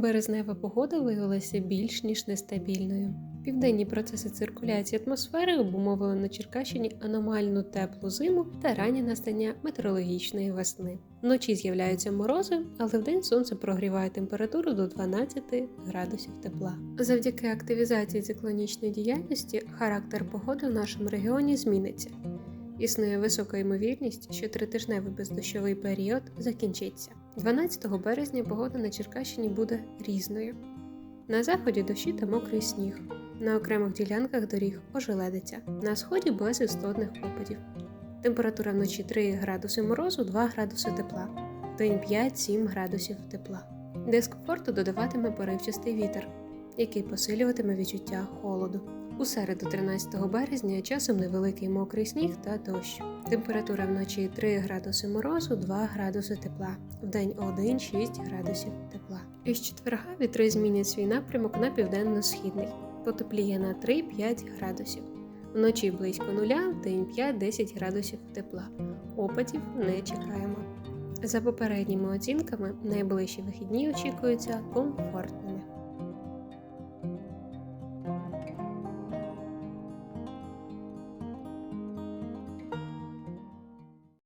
Березнева погода виявилася більш ніж нестабільною. Південні процеси циркуляції атмосфери обумовили на Черкащині аномальну теплу зиму та раннє настання метеорологічної весни. Вночі з'являються морози, але вдень сонце прогріває температуру до 12 градусів тепла. Завдяки активізації циклонічної діяльності характер погоди в нашому регіоні зміниться. Існує висока ймовірність, що тритижневий бездощовий період закінчиться. 12 березня погода на Черкащині буде різною. На заході дощі та мокрий сніг. На окремих ділянках доріг ожеледиться. На сході без істотних опадів. Температура вночі 3 градуси морозу, 2 градуси тепла. День 5-7 градусів тепла. Дискомфорту додаватиме поривчастий вітер, який посилюватиме відчуття холоду. У середу 13 березня часом невеликий мокрий сніг та дощ. Температура вночі 3 градуси морозу, 2 градуси тепла. Вдень 1-6 градусів тепла. Із четверга вітри змінять свій напрямок на південно-східний. Потепліє на 3-5 градусів. Вночі близько нуля, вдень 5-10 градусів тепла. Опадів не чекаємо. За попередніми оцінками, найближчі вихідні очікуються комфортні.